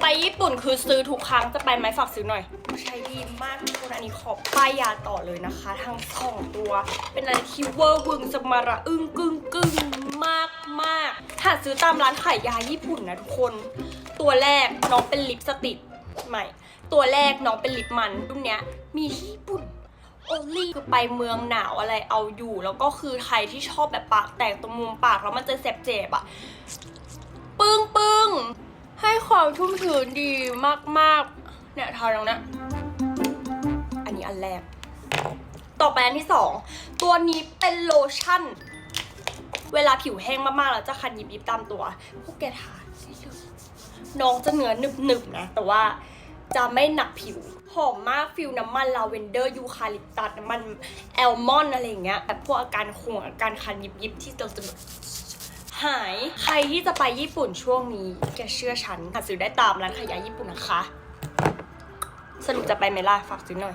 ไปญี่ปุ่นคือซื้อทุกครั้งจะไปไหมฝากซื้อหน่อยใช้ดีมากทุกคนอันนี้ขอป้ายยาต่อเลยนะคะ ทั้งสองตัว เป็นอะไรที่เวอร์วึงสมาระอึ้งกึ้งกึ้งมากมากหาซื้อตามร้านขายยาญี่ปุ่นนะทุกคน ตัวแรกน้องเป็นลิปสติกใหม่ ตัวแรกน้องเป็นลิปมันรุ่นเนี้ยมีที่ญี่ปุ่นโอลี่คือไปเมืองหนาวอะไรเอาอยู่ แล้วก็คือใครที่ชอบแบบปากแตกตรงมุมปากแล้วมันจะเจ็บเจ็บๆอะปึ้งปึ้ง ความชุ่มชื้นดีมากๆ เนี่ยทาตรงนี้อันนี้อันแรก ต่อไปอันที่สองตัวนี้เป็นโลชั่น เวลาผิวแห้งมากๆ แล้วจะคันยิบยิบตามตัว พวกแกทาเลยน้องจะเนื้อหนึบๆนะ แต่ว่าจะไม่หนักผิว หอมมากฟิลน้ำมันลาเวนเดอร์ยูคาลิปตัสน้ำมันแอลมอนด์อะไรอย่างเงี้ยแบบพวกอาการคงอาการคันยิบยิบที่เราจะแบบ หาย ใครที่จะไปญี่ปุ่นช่วงนี้ แกเชื่อฉันหาซื้อได้ตามร้านขายยาญี่ปุ่นนะคะ สรุปจะไปไหมล่ะฝากซื้อหน่อย